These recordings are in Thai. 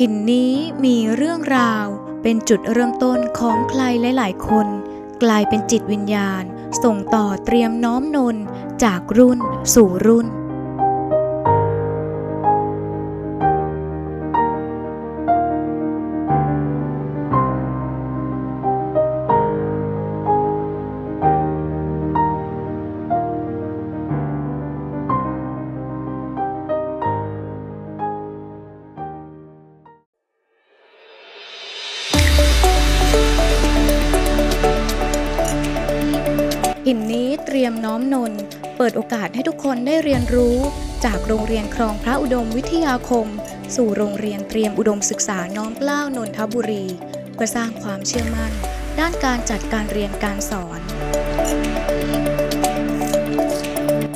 หินนี้มีเรื่องราวเป็นจุดเริ่มต้นของใครหลาย ๆ คน กลายเป็นจิตวิญญาณ ส่งต่อเตรียมน้อมนนจากรุ่นสู่รุ่น หินนี้เตรียมน้อมนน เปิดโอกาสให้ทุกคนได้เรียนรู้ จากโรงเรียนครองพระอุดมวิทยาคม สู่โรงเรียนเตรียมอุดมศึกษาน้อมเกล้านนทบุรี เพื่อสร้างความเชื่อมั่น ด้านการจัดการเรียนการสอน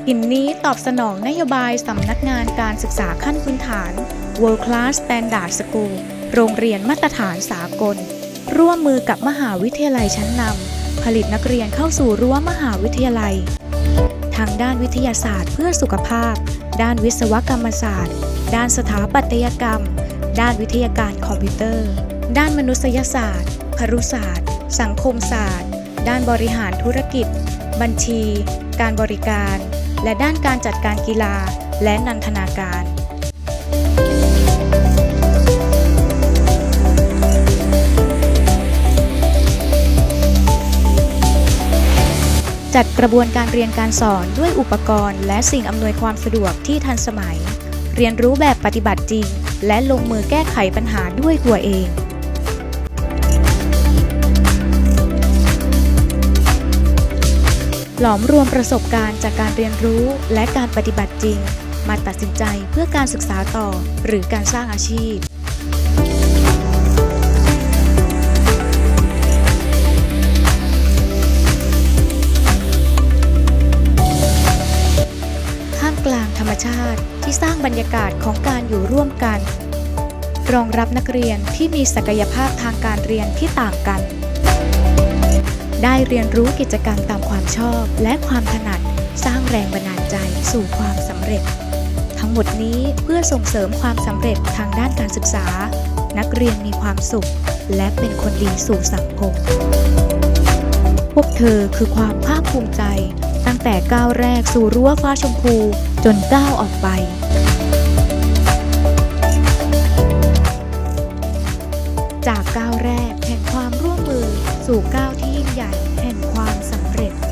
หินนี้ตอบสนองนโยบายสำนักงานการศึกษาขั้นพื้นฐาน World Class Standard School โรงเรียนมาตรฐานสากล ร่วมมือกับมหาวิทยาลัยชั้นนำ ผลิตนักเรียนเข้าสู่รั้วมหาวิทยาลัย ทางด้านวิทยาศาสตร์เพื่อสุขภาพ ด้านวิศวกรรมศาสตร์ ด้านสถาปัตยกรรม ด้านวิทยาการคอมพิวเตอร์ ด้านมนุษยศาสตร์ครุศาสตร์ สังคมศาสตร์ ด้านบริหารธุรกิจ บัญชี การบริการ และด้านการจัดการกีฬา และนันทนาการ จัดกระบวนการเรียนการสอนด้วยอุปกรณ์ และสิ่งอำนวยความสะดวกที่ทันสมัย เรียนรู้แบบปฏิบัติจริง และลงมือแก้ไขปัญหาด้วยตัวเองหลอมรวมประสบการณ์จากการเรียนรู้และการปฏิบัติจริง มาตัดสินใจเพื่อการศึกษาต่อหรือการสร้างอาชีพ ที่สร้างบรรยากาศของการอยู่ร่วมกัน รองรับนักเรียนที่มีศักยภาพทางการเรียนที่ต่างกัน ได้เรียนรู้กิจกรรมตามความชอบและความถนัด สร้างแรงบันดาลใจสู่ความสำเร็จ ทั้งหมดนี้เพื่อส่งเสริมความสำเร็จทางด้านการศึกษา นักเรียนมีความสุข และเป็นคนดีสู่สังคมพวกเธอคือความภาคภูมิใจ ตั้งแต่ก้าวแรกสู่รั้วฟ้าชมพูจนก้าวออกไปจากก้าวแรกแห่งความร่วมมือสู่ก้าวที่ยิ่งใหญ่แห่งความสำเร็จ